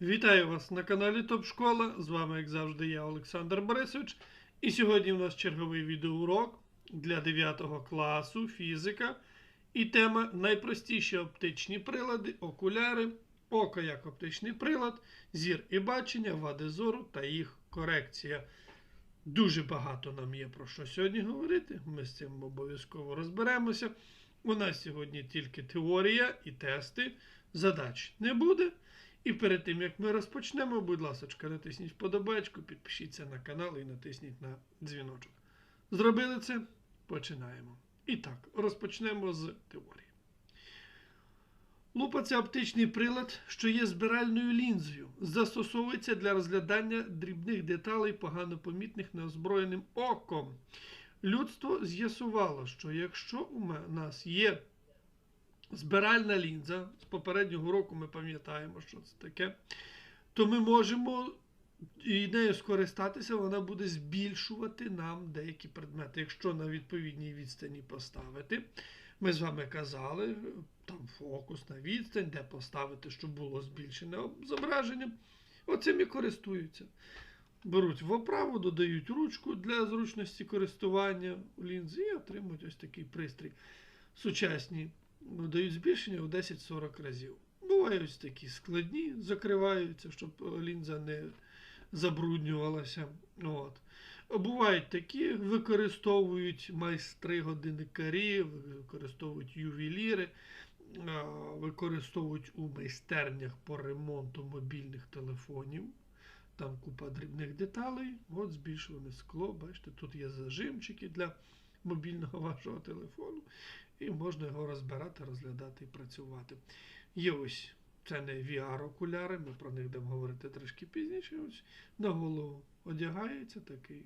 Вітаю вас на каналі Топ Школа. З вами, як завжди, я Олександр Борисович. І сьогодні у нас черговий відеоурок для 9 класу фізика. І тема найпростіші оптичні прилади, окуляри, око як оптичний прилад, зір і бачення, вади зору та їх корекція. Дуже багато нам є про що сьогодні говорити. Ми з цим обов'язково розберемося. У нас сьогодні тільки теорія і тести. Задач не буде. І перед тим як ми розпочнемо, будь ласка, натисніть вподобайку, підпишіться на канал і натисніть на дзвіночок. Зробили це? Починаємо. І так, розпочнемо з теорії. Лупа це оптичний прилад, що є збиральною лінзою. Застосовується для розглядання дрібних деталей, погано помітних неозброєним оком. Людство з'ясувало, що якщо у нас є збиральна лінза, з попереднього року ми пам'ятаємо, що це таке, то ми можемо і нею скористатися, вона буде збільшувати нам деякі предмети. Якщо на відповідній відстані поставити, ми з вами казали, там фокус на відстань, де поставити, щоб було збільшене зображення. Оцим і користуються. Беруть в оправу, додають ручку для зручності користування лінзи і отримують ось такий пристрій. Сучасні дають збільшення у 10-40 разів. Бувають такі складні, закриваються, щоб е, лінза не забруднювалася. От. Бувають такі, використовують майстри годинникарі, використовують ювеліри, використовують у майстернях по ремонту мобільних телефонів. Там купа дрібних деталей. От збільшуване скло. Бачите, тут є зажимчики для мобільного вашого телефону, і можна його розбирати, розглядати і працювати. Є ось це не VR-окуляри, ми про них будемо говорити трішки пізніше. Ось на голову одягається такий,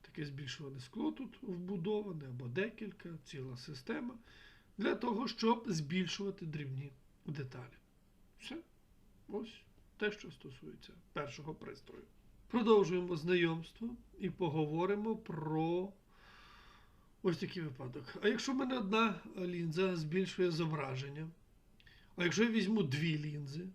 таке збільшуване скло тут вбудоване, або декілька, ціла система, для того, щоб збільшувати дрібні деталі. Все. Ось те, що стосується першого пристрою. Продовжуємо знайомство і поговоримо про ось такий випадок. А якщо в мене одна лінза збільшує зображення, а якщо я візьму дві лінзи,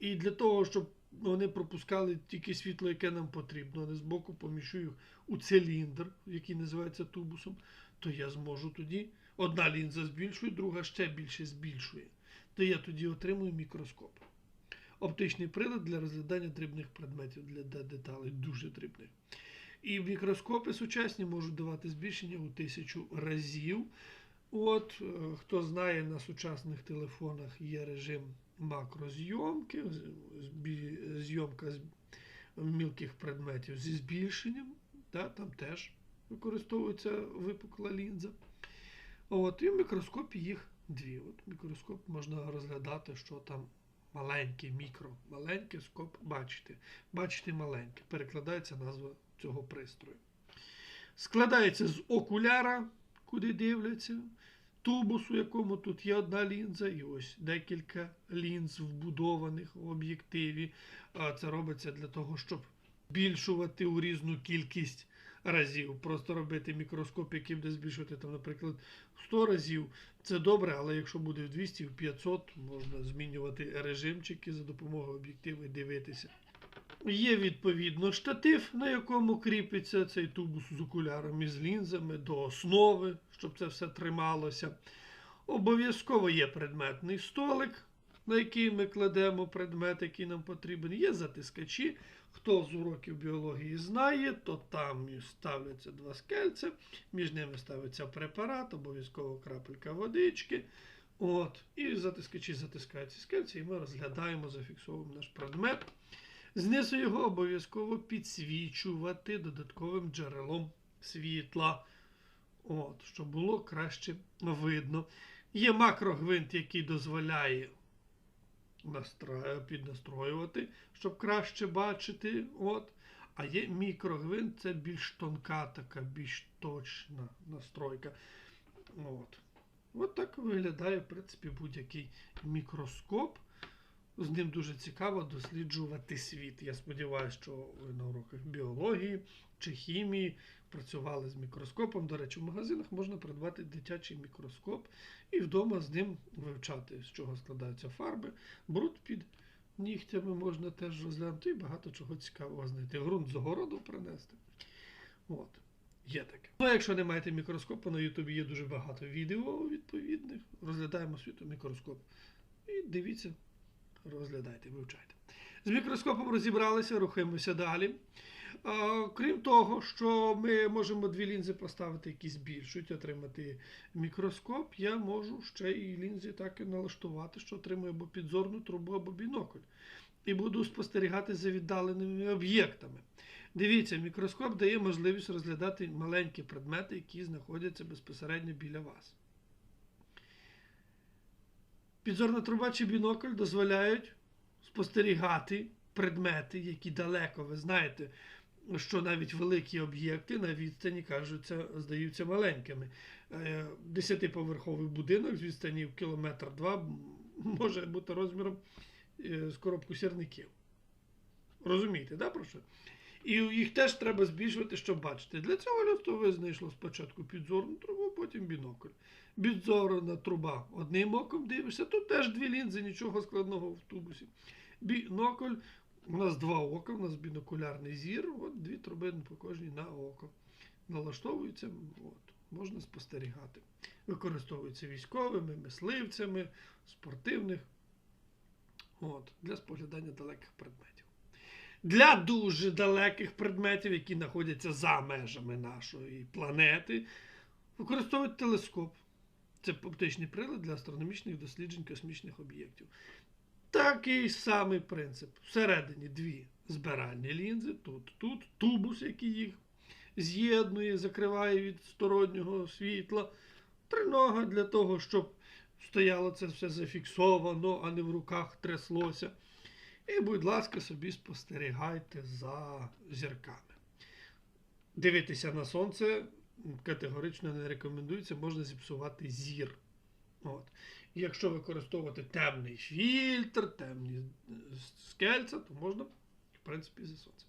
і для того, щоб вони пропускали тільки світло, яке нам потрібно, а не збоку поміщу їх у циліндр, який називається тубусом, то я зможу тоді одна лінза збільшує, друга ще більше збільшує. То я тоді отримую мікроскоп. Оптичний прилад для розглядання дрібних предметів для деталей, дуже дрібних. І мікроскопи сучасні можуть давати збільшення у тисячу разів. От, е, хто знає, на сучасних телефонах є режим макрозйомки, зйомка мілких предметів зі збільшенням. Да, там теж використовується випукла лінза. От, і в мікроскопі їх дві. От мікроскоп можна розглядати, що там маленький, мікро, маленький скоп бачити. Бачити маленьке. Перекладається назва цього пристрою. Складається з окуляра, куди дивляться, тубус, у якому тут є одна лінза, і ось декілька лінз вбудованих в об'єктиві. Це робиться для того, щоб збільшувати у різну кількість разів. Просто робити мікроскоп, який буде збільшувати, там, наприклад, 100 разів. Це добре, але якщо буде в 200, в 500, можна змінювати режимчики за допомогою об'єктиву і дивитися. Є відповідно штатив, на якому кріпиться цей тубус з окулярами з лінзами до основи, щоб це все трималося. Обов'язково є предметний столик, на який ми кладемо предмет, який нам потрібен. Є затискачі. Хто з уроків біології знає, то там ставляться два скельця, між ними ставиться препарат, обов'язково крапелька водички. От, і затискачі затискаються скельці, і ми розглядаємо, зафіксовуємо наш предмет. Знизу його обов'язково підсвічувати додатковим джерелом світла, От, щоб було краще видно. Є макрогвинт, який дозволяє настро- піднастроювати, щоб краще бачити. От. А є мікрогвинт, це більш тонка, така, більш точна настройка. От. От так виглядає, в принципі, будь-який мікроскоп. З ним дуже цікаво досліджувати світ. Я сподіваюся, що ви на уроках біології чи хімії працювали з мікроскопом. До речі, в магазинах можна придбати дитячий мікроскоп і вдома з ним вивчати, з чого складаються фарби, бруд під нігтями можна теж розглянути і багато чого цікавого знайти. Грунт з огороду принести. От. Є таке. Ну, якщо не маєте мікроскопу, на Ютубі є дуже багато відео відповідних. Розглядаємо світу мікроскоп. І дивіться, розглядайте, вивчайте. З мікроскопом розібралися, рухаємося далі. Крім того, що ми можемо дві лінзи поставити, які збільшують, отримати мікроскоп, я можу ще і лінзи так і налаштувати, що отримую або підзорну трубу, або бінокль. І буду спостерігати за віддаленими об'єктами. Дивіться, мікроскоп дає можливість розглядати маленькі предмети, які знаходяться безпосередньо біля вас. Підзорна труба чи бінокль дозволяють спостерігати предмети, які далеко, ви знаєте, що навіть великі об'єкти на відстані кажуться, здаються маленькими. Е, Десятиповерховий будинок з відстані в кілометр-два може бути розміром е, з коробку сірників. Розумієте, да, про що? І їх теж треба збільшувати, щоб бачити. Для цього людство знайшло спочатку підзорну трубу, потім бінокль. Підзорна труба одним оком дивишся, тут теж дві лінзи, нічого складного в тубусі. Бінокль, у нас два ока, у нас бінокулярний зір, от дві труби по кожній на око. Налаштовуються, от, можна спостерігати. Використовуються військовими, мисливцями, спортивних, от, для споглядання далеких предметів. Для дуже далеких предметів, які знаходяться за межами нашої планети, використовують телескоп. Це оптичний прилад для астрономічних досліджень космічних об'єктів. Такий самий принцип. Всередині дві збиральні лінзи, тут, тут, тубус, який їх з'єднує, закриває від стороннього світла. Тринога для того, щоб стояло це все зафіксовано, а не в руках тряслося. І, будь ласка, собі спостерігайте за зірками. Дивитися на сонце категорично не рекомендується, можна зіпсувати зір. От. Якщо використовувати темний фільтр, темні е, скельця, то можна, в принципі, за сонцем.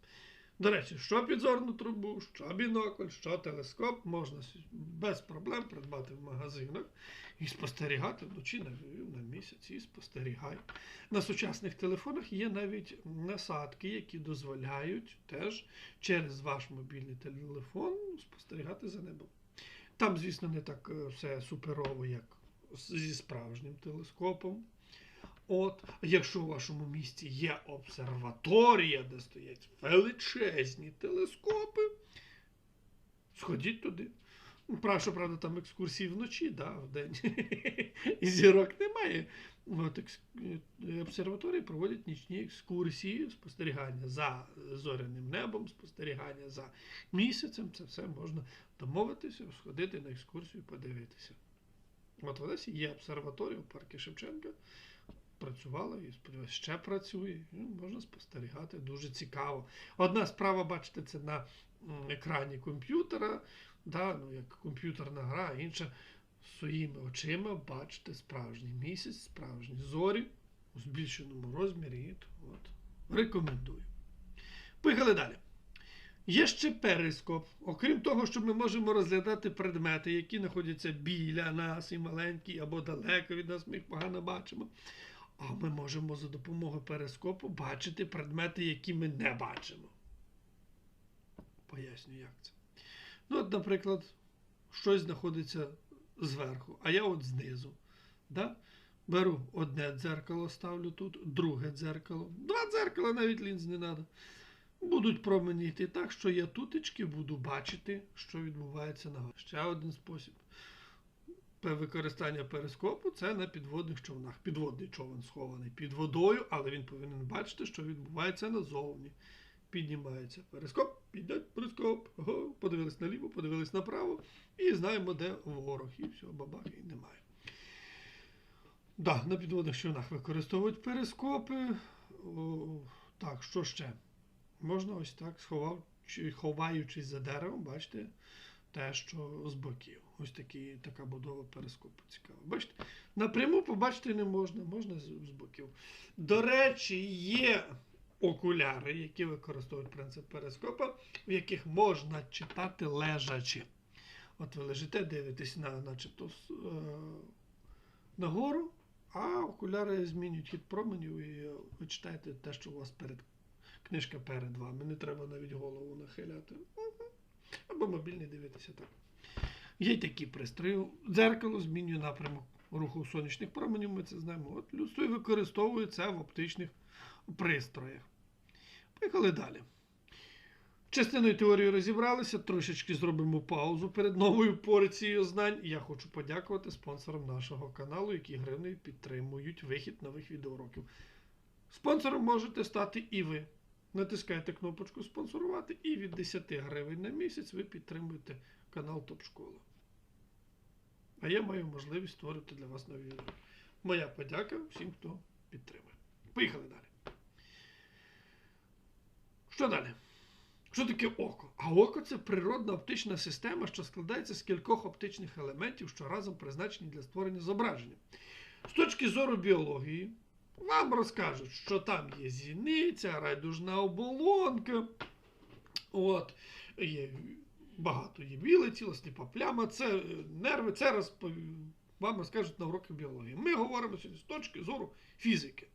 До речі, що підзорну трубу, що бінокль, що телескоп можна без проблем придбати в магазинах і спостерігати вночі на, на місяць і спостерігай. На сучасних телефонах є навіть насадки, які дозволяють теж через ваш мобільний телефон спостерігати за небом. Там, звісно, не так е, все суперово, як зі справжнім телескопом. От, якщо у вашому місті є обсерваторія, де стоять величезні телескопи, сходіть туди. Ну, Правда, там екскурсії вночі, да, вдень. І зірок немає. От, екс... Обсерваторії проводять нічні екскурсії, спостерігання за зоряним небом, спостерігання за місяцем. Це все можна домовитися, сходити на екскурсію, подивитися. От в Одесі є обсерваторія у парку Шевченка. Працювала і сподіваюся, ще працює. Ну, можна спостерігати, дуже цікаво. Одна справа, бачите, це на екрані комп'ютера, да, ну, як комп'ютерна гра, а інша своїми очима бачите справжній місяць, справжні зорі у збільшеному розмірі. От, рекомендую. Поїхали далі. Є ще перископ. Окрім того, що ми можемо розглядати предмети, які знаходяться біля нас і маленькі, або далеко від нас, ми їх погано бачимо. А ми можемо за допомогою перископу бачити предмети, які ми не бачимо. Поясню, як це. Ну, от, наприклад, щось знаходиться зверху, а я от знизу. Да? Беру одне дзеркало, ставлю тут, друге дзеркало. Два дзеркала навіть лінз не треба. Будуть промені йти так, що я тутечки буду бачити, що відбувається на. Ще один спосіб. Використання перископу це на підводних човнах. Підводний човен схований під водою, але він повинен бачити, що відбувається назовні. Піднімається перископ, підняти перископ, подивились наліво, подивились направо і знаємо, де ворог. І все, бабах, і немає. Да, на підводних човнах використовують перископи. О, так, що ще? Можна ось так, сховав, чи- ховаючись за деревом, бачите, те, що з боків. Ось такі, така будова перископу цікава. Бачите, напряму побачити не можна, можна з, з боків. До речі, є окуляри, які використовують принцип перископа, в яких можна читати лежачи. От ви лежите, дивитесь на, начебто, е, нагору, А окуляри змінюють хід променів і е, ви читаєте те, що у вас перед книжка перед вами. Не треба навіть голову нахиляти. Або мобільний дивитися так. Є такі пристрої. Дзеркало змінює напрямок руху сонячних променів, ми це знаємо. От людство і використовує це в оптичних пристроях. Поїхали далі. Частиною теорії розібралися, трошечки зробимо паузу перед новою порцією знань. Я хочу подякувати спонсорам нашого каналу, які гривнею підтримують вихід нових відеоуроків. Спонсором можете стати і ви. Натискаєте кнопочку спонсорувати, і від 10 гривень на місяць ви підтримуєте канал Топ Школа. А я маю можливість створити для вас нові відео. Моя подяка всім, хто підтримує. Поїхали далі. Що далі? Що таке око? А око це природна оптична система, що складається з кількох оптичних елементів, що разом призначені для створення зображення. З точки зору біології, вам розкажуть, що там є зіниця, райдужна оболонка. От, є багато є біле тіло, сліпа пляма, це е, нерви, це розпов- вам розкажуть на уроках біології. Ми говоримо сьогодні з точки зору фізики.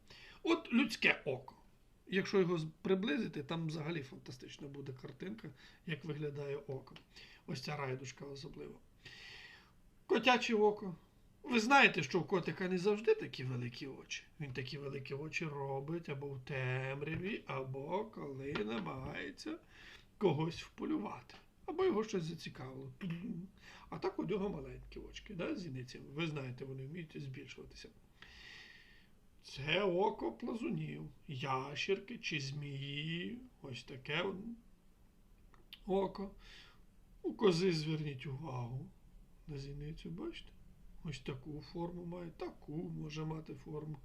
От людське око. Якщо його приблизити, там взагалі фантастична буде картинка, як виглядає око. Ось ця райдушка особливо. Котяче око. Ви знаєте, що у котика не завжди такі великі очі. Він такі великі очі робить або в темряві, або коли намагається когось вполювати, або його щось зацікавило. А так у нього маленькі очки, да, зіницями. Ви знаєте, вони вміють збільшуватися. Це око плазунів, ящерки чи змії. Ось таке око. У кози зверніть увагу на зіницю, бачите? Ось таку форму має, таку може мати форму.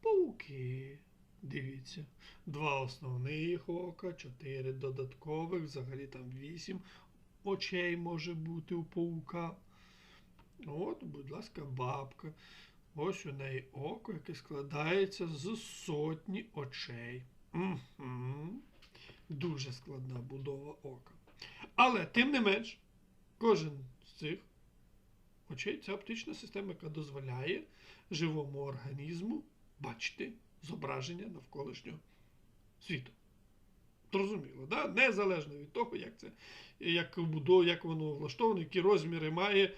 Пауки. Дивіться. Два основних ока, чотири додаткових, взагалі там вісім очей може бути у паука. От, будь ласка, бабка. Ось у неї око, яке складається з сотні очей. Угу. Дуже складна будова ока. Але, тим не менш, кожен з цих очей це оптична система, яка дозволяє живому організму бачити зображення навколишнього світу. Зрозуміло, да? незалежно від того, як це, як, як воно влаштовано, які розміри має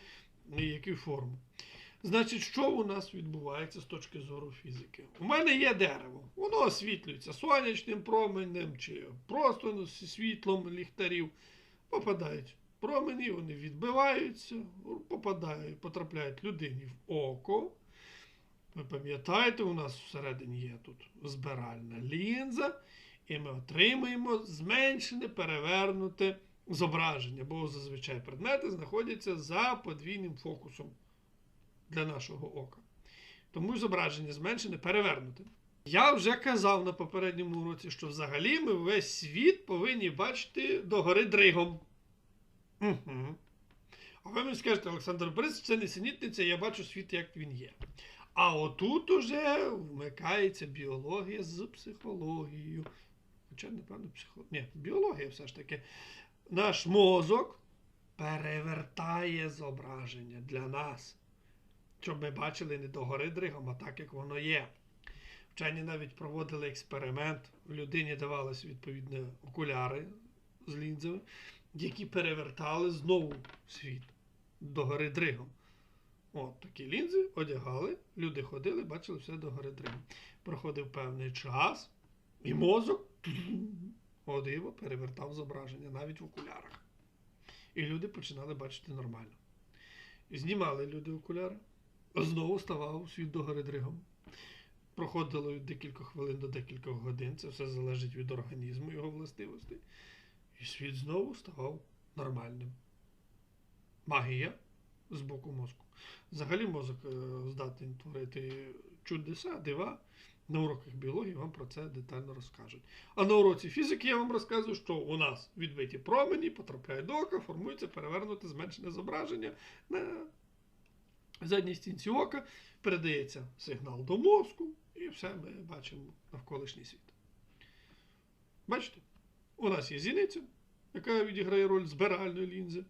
і яку форму. Значить, що у нас відбувається з точки зору фізики? У мене є дерево, воно освітлюється сонячним променем чи просто світлом ліхтарів. Попадають промені, вони відбиваються, попадають, потрапляють людині в око. Ви пам'ятаєте, у нас всередині є тут збиральна лінза, і ми отримуємо зменшене перевернуте зображення, бо зазвичай предмети знаходяться за подвійним фокусом для нашого ока. Тому зображення зменшене перевернуте. Я вже казав на попередньому уроці, що взагалі ми весь світ повинні бачити догори дригом. Угу. А ви мені скажете, Олександр Борисович, це несенітниця, я бачу світ, як він є. А отут уже вмикається біологія з психологією. Хоча, напевно, психологія. Ні, біологія все ж таки. Наш мозок перевертає зображення для нас, щоб ми бачили не догори дригом, а так, як воно є. Вчені навіть проводили експеримент. Людині давались відповідні окуляри з лінзами, які перевертали знову світ догори дригом. От такі лінзи одягали, люди ходили, бачили все догори дригом. Проходив певний час, і мозок о диво перевертав зображення навіть в окулярах. І люди починали бачити нормально. Знімали люди окуляри, знову ставав світ догори дригом. Проходило від декілька хвилин до декількох годин, це все залежить від організму, його властивостей. І світ знову ставав нормальним. Магія з боку мозку. Взагалі мозок е, здатний творити чудеса, дива. На уроках біології вам про це детально розкажуть. А на уроці фізики я вам розказую, що у нас відбиті промені, потрапляють до ока, формується перевернуте зменшене зображення на задній стінці ока, передається сигнал до мозку, і все ми бачимо навколишній світ. Бачите? У нас є зіниця, яка відіграє роль збиральної лінзи.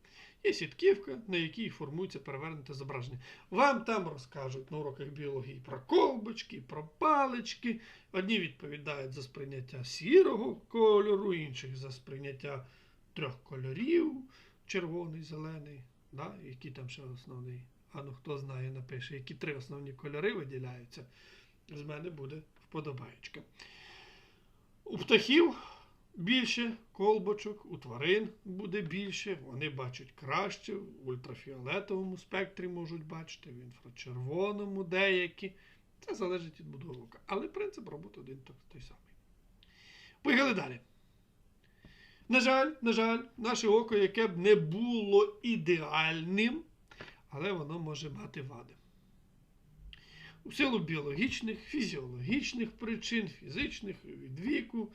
Є сітківка, на якій формується перевернуте зображення. Вам там розкажуть на уроках біології про колбочки, про палички. Одні відповідають за сприйняття сірого кольору, інших за сприйняття трьох кольорів червоний, зелений. Да? Які там ще основний? А ну хто знає, напише, які три основні кольори виділяються. З мене буде вподобаєчка. У птахів більше колбочок, у тварин буде більше, вони бачать краще, в ультрафіолетовому спектрі можуть бачити, в інфрачервоному деякі. Це залежить від будови ока. Але принцип роботи один той самий. Поїхали далі. На жаль, на жаль, наше око, яке б не було ідеальним, але воно може мати вади. У силу біологічних, фізіологічних причин, фізичних від віку,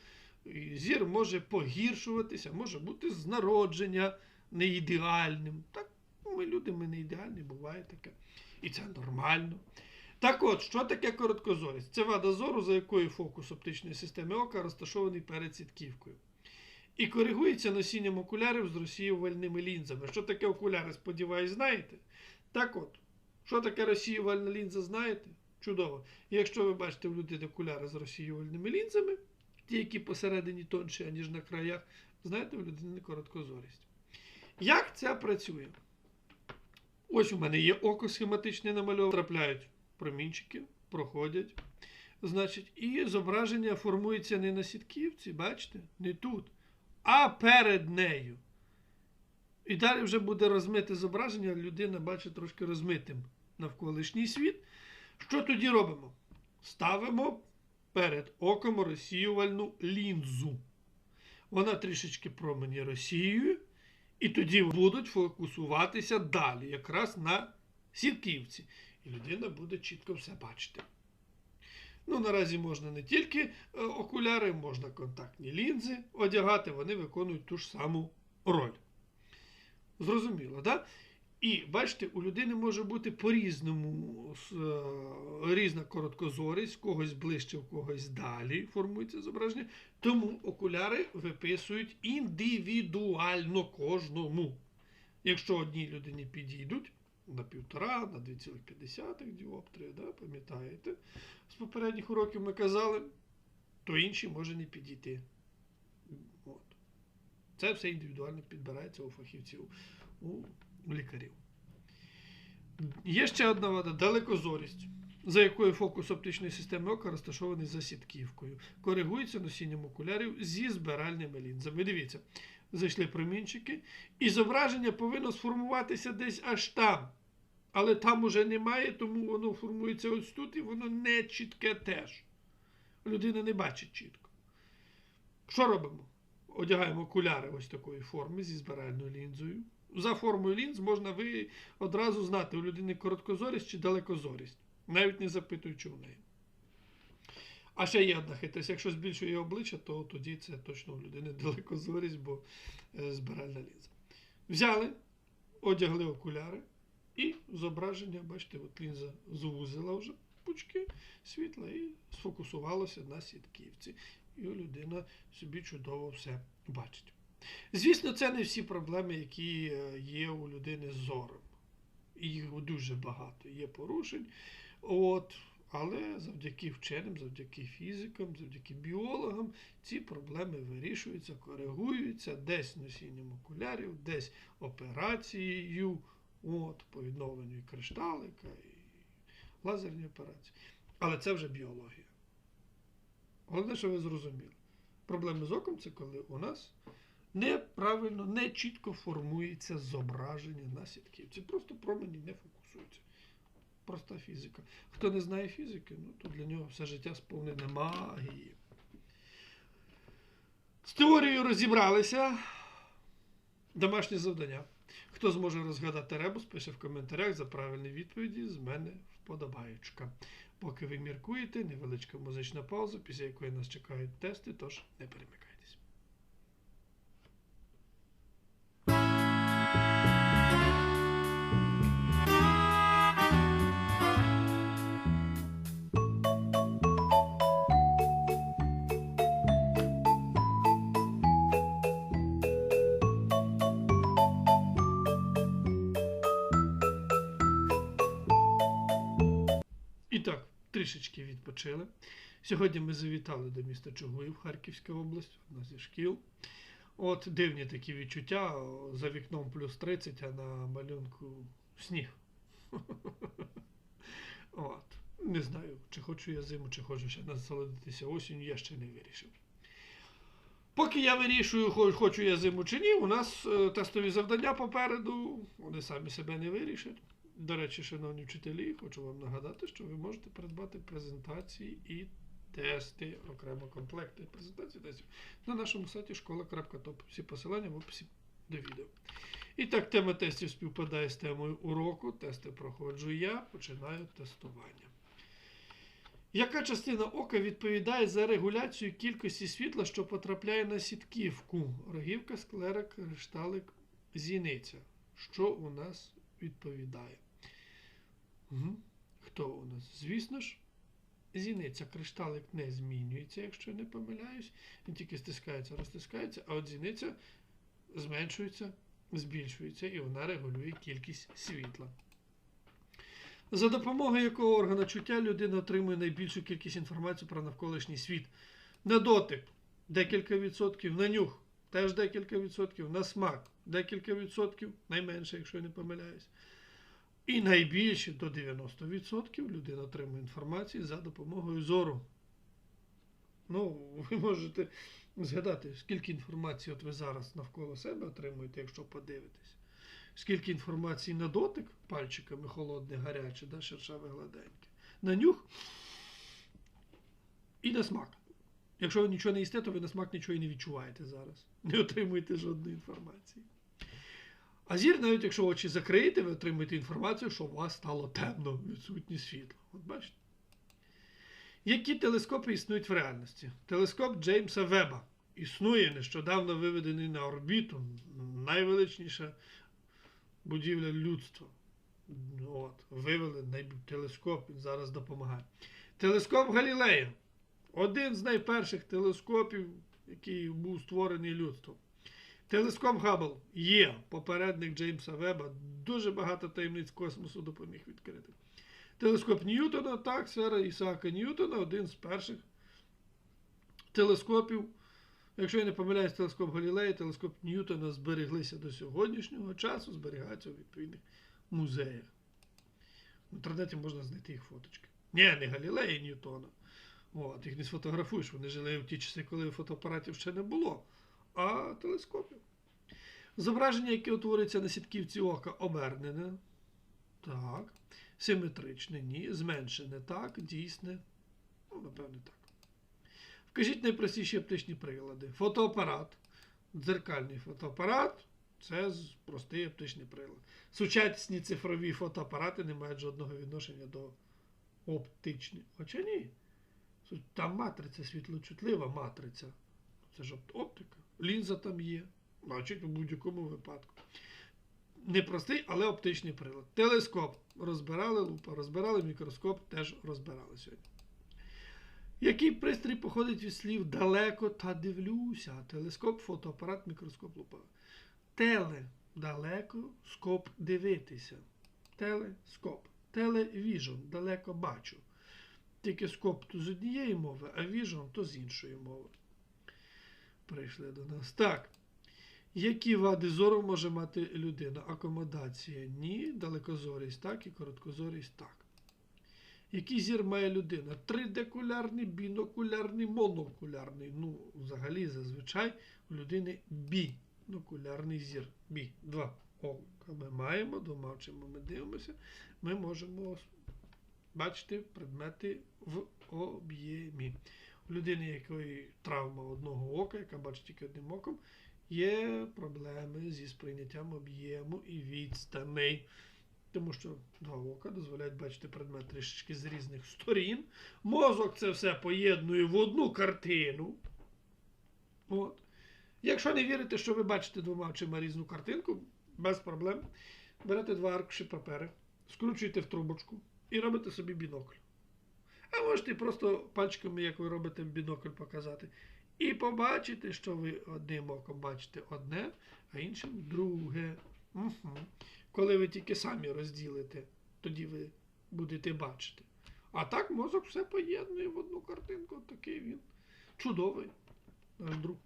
зір може погіршуватися, може бути з народження не ідеальним. Так, ми люди, ми не ідеальні, буває таке. І це нормально. Так от, що таке короткозорість? Це вада зору, за якою фокус оптичної системи ока розташований перед сітківкою. І коригується носінням окулярів з розсіювальними лінзами. Що таке окуляри, сподіваюсь, знаєте? Так от, що таке розсіювальна лінза, знаєте? Чудово. Якщо ви бачите в людини окуляри з розсіювальними лінзами, ті, які посередині тонші, аніж на краях, знаєте, в людини короткозорість. Як це працює? Ось у мене є око схематичне намальоване, трапляють промінчики, проходять. Значить, і зображення формується не на сітківці, бачите, не тут, а перед нею. І далі вже буде розмите зображення, людина бачить трошки розмитим навколишній світ. Що тоді робимо? Ставимо перед оком розсіювальну лінзу. Вона трішечки промені розсіює, і тоді будуть фокусуватися далі, якраз на сітківці. І людина буде чітко все бачити. Ну, наразі можна не тільки е, окуляри, можна контактні лінзи одягати, вони виконують ту ж саму роль. Зрозуміло, так? Да? І бачите, у людини може бути по-різному е, різна короткозорість, когось ближче, в когось далі формується зображення. Тому окуляри виписують індивідуально кожному. Якщо одній людині підійдуть на півтора, на 2,5 діоптрія, да, пам'ятаєте, з попередніх уроків ми казали, то інші може не підійти. От. Це все індивідуально підбирається у фахівців, у лікарів. Є ще одна вада далекозорість, за якою фокус оптичної системи ока розташований за сітківкою. Коригується носінням окулярів зі збиральними лінзами. Дивіться, зайшли промінчики, і зображення повинно сформуватися десь аж там. Але там уже немає, тому воно формується ось тут, і воно не чітке теж. Людина не бачить чітко. Що робимо? Одягаємо окуляри ось такої форми зі збиральною лінзою. За формою лінз можна ви одразу знати, у людини короткозорість чи далекозорість, навіть не запитуючи у неї. А ще є одна хитрість. Якщо збільшує обличчя, то тоді це точно у людини далекозорість, бо е, збиральна лінза. Взяли, одягли окуляри і зображення, бачите, от лінза звузила вже пучки світла і сфокусувалося на сітківці. І людина собі чудово все бачить. Звісно, це не всі проблеми, які е, є у людини з зором. Їх дуже багато. Є порушень. От, але завдяки вченим, завдяки фізикам, завдяки біологам ці проблеми вирішуються, коригуються десь носінням окулярів, десь операцією, от, по відновленню і кришталика, і лазерні операції. Але це вже біологія. Головне, що ви зрозуміли. Проблеми з оком це коли у нас неправильно, не чітко формується зображення на сітківці. Просто промені не фокусуються. Проста фізика. Хто не знає фізики, ну, то для нього все життя сповнене магії. З теорією розібралися. Домашнє завдання. Хто зможе розгадати ребус, пише в коментарях за правильні відповіді. З мене вподобаєчка. Поки ви міркуєте, невеличка музична пауза, після якої нас чекають тести, тож не перемикайте. Трішечки відпочили. Сьогодні ми завітали до міста Чугуїв, Харківська область, одна зі шкіл. От дивні такі відчуття. За вікном плюс 30, а на малюнку сніг. От. Не знаю, чи хочу я зиму, чи хочу ще насолодитися осінню, я ще не вирішив. Поки я вирішую, хочу я зиму чи ні, у нас е, тестові завдання попереду, вони самі себе не вирішать. До речі, шановні вчителі, хочу вам нагадати, що ви можете придбати презентації і тести, окремо комплекти презентацій тестів на нашому сайті школа.топ. Всі посилання в описі до відео. І так, тема тестів співпадає з темою уроку. Тести проходжу я, починаю тестування. Яка частина ока відповідає за регуляцію кількості світла, що потрапляє на сітківку? Рогівка, склера, кришталик, зіниця. Що у нас відповідає? Угу. Хто у нас? Звісно ж, зіниця. Кришталик не змінюється, якщо я не помиляюсь. Він тільки стискається, розтискається, а от зіниця зменшується, збільшується і вона регулює кількість світла. За допомогою якого органа чуття людина отримує найбільшу кількість інформації про навколишній світ. На дотик декілька відсотків, на нюх теж декілька відсотків, на смак декілька відсотків, найменше, якщо я не помиляюсь. І найбільше до 90% людина отримує інформацію за допомогою зору. Ну, ви можете згадати, скільки інформації от ви зараз навколо себе отримуєте, якщо подивитесь. Скільки інформації на дотик пальчиками холодне, гаряче, да, шершаве гладеньке. На нюх і на смак. Якщо ви нічого не їсте, то ви на смак нічого і не відчуваєте зараз. Не отримуєте жодної інформації. А зір, навіть якщо очі закриєте, ви отримуєте інформацію, що у вас стало темно, відсутнє світло. От бачите? Які телескопи існують в реальності? Телескоп Джеймса Веба існує нещодавно виведений на орбіту, найвеличніша будівля людства. От, вивели телескоп, він зараз допомагає. Телескоп Галілея. Один з найперших телескопів, який був створений людством. Телескоп Габбл є попередник Джеймса Веба. Дуже багато таємниць космосу допоміг відкрити. Телескоп Ньютона, так, сфера Ісаака Ньютона, один з перших телескопів. Якщо я не помиляюсь, телескоп Галілея, телескоп Ньютона збереглися до сьогоднішнього часу, зберігаються у відповідних музеях. В інтернеті можна знайти їх фоточки. Ні, не Галілея Ньютона. От, їх не сфотографуєш, вони жили в ті часи, коли фотоапаратів ще не було, а телескопів. Зображення, яке утворюється на сітківці ока, обернене. Так. Симетричне, ні. Зменшене, так. Дійсне. Ну, напевне, так. Вкажіть найпростіші оптичні прилади. Фотоапарат. Дзеркальний фотоапарат це простий оптичний прилад. Сучасні цифрові фотоапарати не мають жодного відношення до оптичних. Хоча ні. Там матриця, світлочутлива матриця. Це ж оптика. Лінза там є. Значить, у будь-якому випадку. Не простий, але оптичний прилад. Телескоп розбирали, лупа розбирали, мікроскоп теж розбирали сьогодні. Який пристрій походить від слів далеко та дивлюся? Телескоп, фотоапарат, мікроскоп, лупа. Теле далеко, скоп дивитися. Телескоп. Телевіжн далеко бачу. Тільки скоп то з однієї мови, а віжн то з іншої мови. Прийшли до нас. Так. Які вади зору може мати людина? Акомодація ні, далекозорість так і короткозорість так. Який зір має людина? Тридекулярний, бінокулярний, монокулярний. Ну, взагалі, зазвичай у людини бінокулярний зір. Бі. Два ока ми маємо, двома очима ми дивимося. Ми можемо бачити предмети в об'ємі. Людини, якої травма одного ока, яка бачить тільки одним оком, є проблеми зі сприйняттям об'єму і відстаней. Тому що два ока дозволяють бачити предмет трішечки з різних сторін. Мозок це все поєднує в одну картину. От. Якщо не вірите, що ви бачите двома очима різну картинку, без проблем. Берете два аркуші папери, скручуєте в трубочку і робите собі бінокль. А можете просто пальчиками, як ви робите бінокль, показати. І побачите, що ви одним оком бачите одне, а іншим друге. Угу. Коли ви тільки самі розділите, тоді ви будете бачити. А так мозок все поєднує в одну картинку. Такий він чудовий. Наш друг.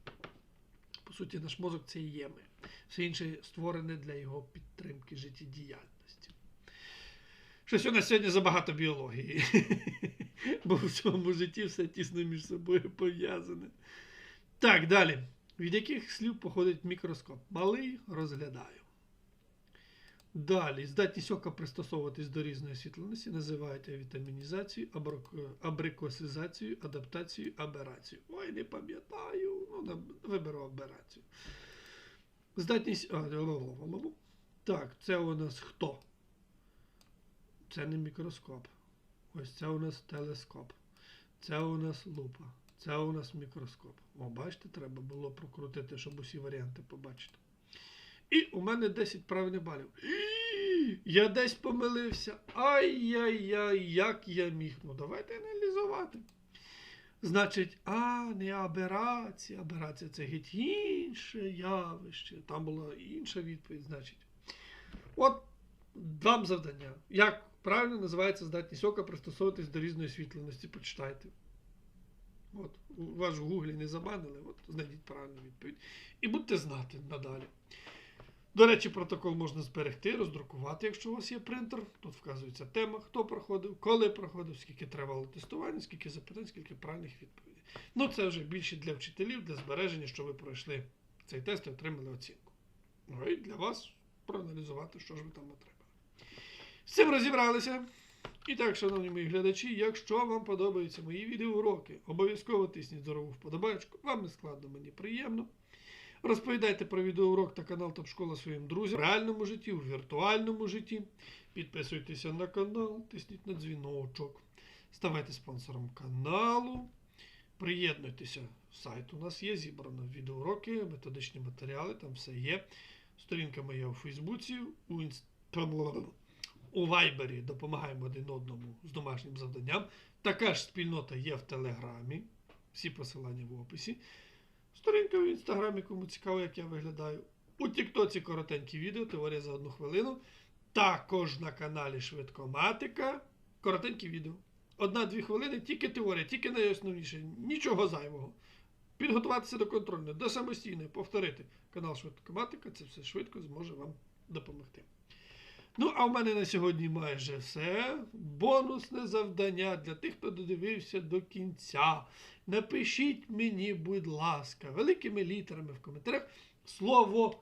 По суті, наш мозок це і є ми. Все інше створене для його підтримки життєдіяльності. Щось у нас сьогодні забагато біології. Бо в цьому житті все тісно між собою пов'язане. Так, далі. Від яких слів походить мікроскоп? Малий розглядаю. Далі, здатність ока пристосовуватись до різної світлоності називають авітамінізацією, абрик- абрикосизацією, адаптацією, аберацією. Ой, не пам'ятаю. Ну, виберу аберацію. Здатність. Так, це у нас хто? Це не мікроскоп. Ось це у нас телескоп. Це у нас лупа. Це у нас мікроскоп. О, бачите, треба було прокрутити, щоб усі варіанти побачити. І у мене 10 правильних балів. І, Я десь помилився. Ай-яй-яй, як я міг. Ну, давайте аналізувати. Значить, а, не аберація. Аберація це геть інше явище. Там була інша відповідь, значить. От вам завдання. Як правильно називається здатність ока пристосовуватись до різної світленості? Почитайте. От, вас в гуглі не забанили, от знайдіть правильну відповідь. І будьте знати надалі. До речі, протокол можна зберегти, роздрукувати, якщо у вас є принтер. Тут вказується тема, хто проходив, коли проходив, скільки тривало тестування, скільки запитань, скільки правильних відповідей. Ну, це вже більше для вчителів, для збереження, що ви пройшли цей тест і отримали оцінку. Ну і для вас проаналізувати, що ж ви там отримали. З цим розібралися. І так, шановні мої глядачі, якщо вам подобаються мої відеоуроки, обов'язково тисніть здорову вподобайку. Вам не складно, мені приємно. Розповідайте про відеоурок та канал Топшкола своїм друзям в реальному житті, у віртуальному житті. Підписуйтеся на канал, тисніть на дзвіночок, ставайте спонсором каналу. Приєднуйтеся. Сайт у нас є, зібрано відеоуроки, методичні матеріали, там все є. Сторінка моя у Фейсбуці, у Інстаграмі. У Вайбері допомагаємо один одному з домашнім завданням. Така ж спільнота є в Телеграмі. Всі посилання в описі. Сторінка в інстаграмі, кому цікаво, як я виглядаю. У Тіктоці коротенькі відео, теорія за одну хвилину. Також на каналі Швидкоматика. Коротенькі відео. Одна-дві хвилини, тільки теорія, тільки найосновніше, нічого зайвого. Підготуватися до контрольної, до самостійної, повторити. Канал Швидкоматика, це все швидко зможе вам допомогти. Ну, а в мене на сьогодні майже все. Бонусне завдання для тих, хто додивився до кінця. Напишіть мені, будь ласка, великими літерами в коментарях слово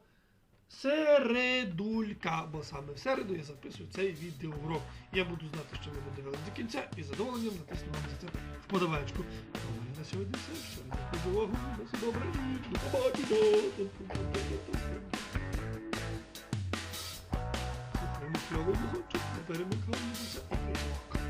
середулька, бо саме в середу я записую цей відеоурок. Я буду знати, що ви додивились до кінця і задоволенням натисну вам за це вподобаєчку. А у мене на сьогодні все. За увагу. Добре до побачення. Yolumuzu tutma, darımı kalmadı.